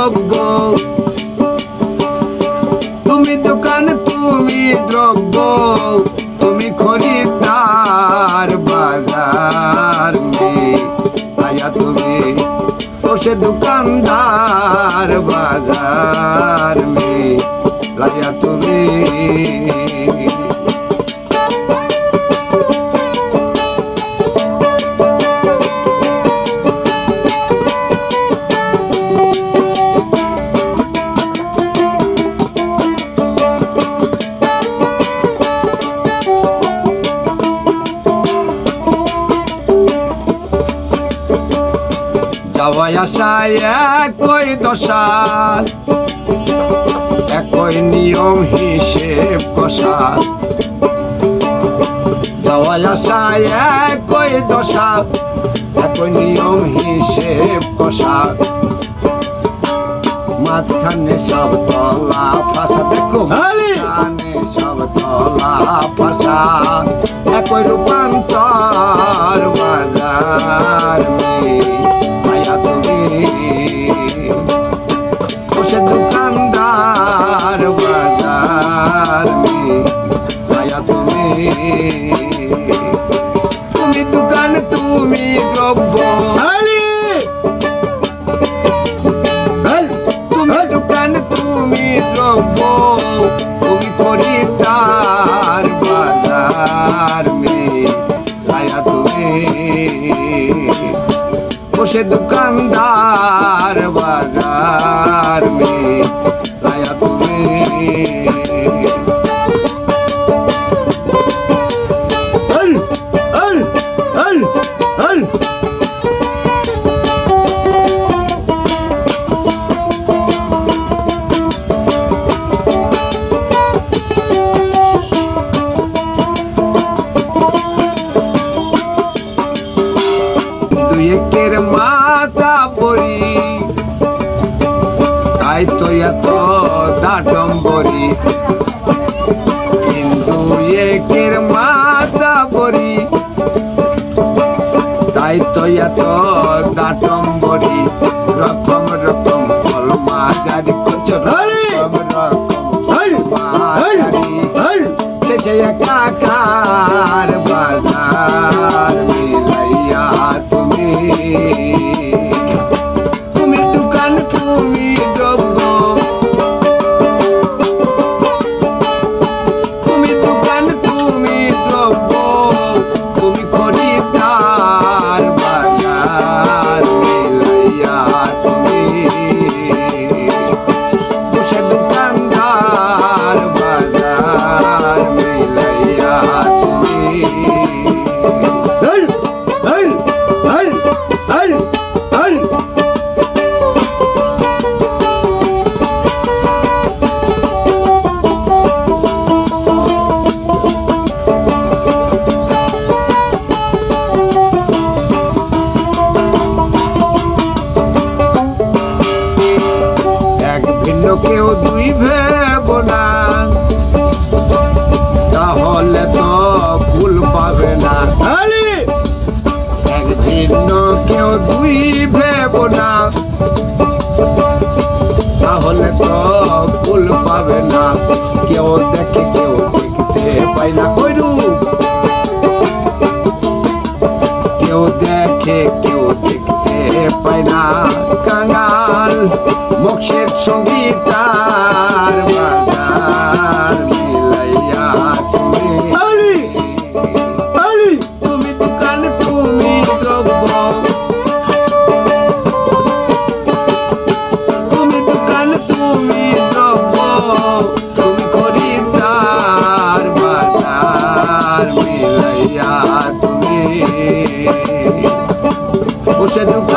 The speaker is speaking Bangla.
দ্রব্য তুমি দোকান, তুমি দ্রব্য, তুমি খরিদ্দার, বাজার মে আয়া তুমি বসে দোকানদার, বাজার মে লায়া তুমি যাওয়াই আসায় একই দশা একই নিয়ম হিসেব কষা। যাওয়াই আসায় একই দশা একই নিয়ম হিসেব কষা। মাঝখানে সব তলা ফাঁসা দেখো! মাঝখানে সব তলা ফাঁসা। একই রূপান্তর দোকানদার বসে দোকানদার বাজার মে। একের মাথা পরি। তাই তো এত দাটম্বরি। কিন্তু একের মাথা পরি। তাই তো এত দাটম্বরি। রকম রকম কলমা জারি করছ। রকম রকম মাঝারি শেষে একাকার বাজার। কেউ দুই ভেব না তাহলে তো ফুল পাবে না। এক ভিন্ন কেউ দুই ভেব না তাহলে তো ফুল পাবে না। কেউ দেখে কেউ দেখতে পায় না কইরূপ কেউ দেখে কেউ দেখতে পায় না। কাঙ্গাল মোক্ষের সঙ্গীতার বাজার মিলাইয়া তুমি তুমি দোকান তুমি দ্রব্য। তুমি দোকান তুমি দ্রব্য। তুমি খরিদ্দার বাজার মিলাইয়া তুমি বসে দোকানদার বাজার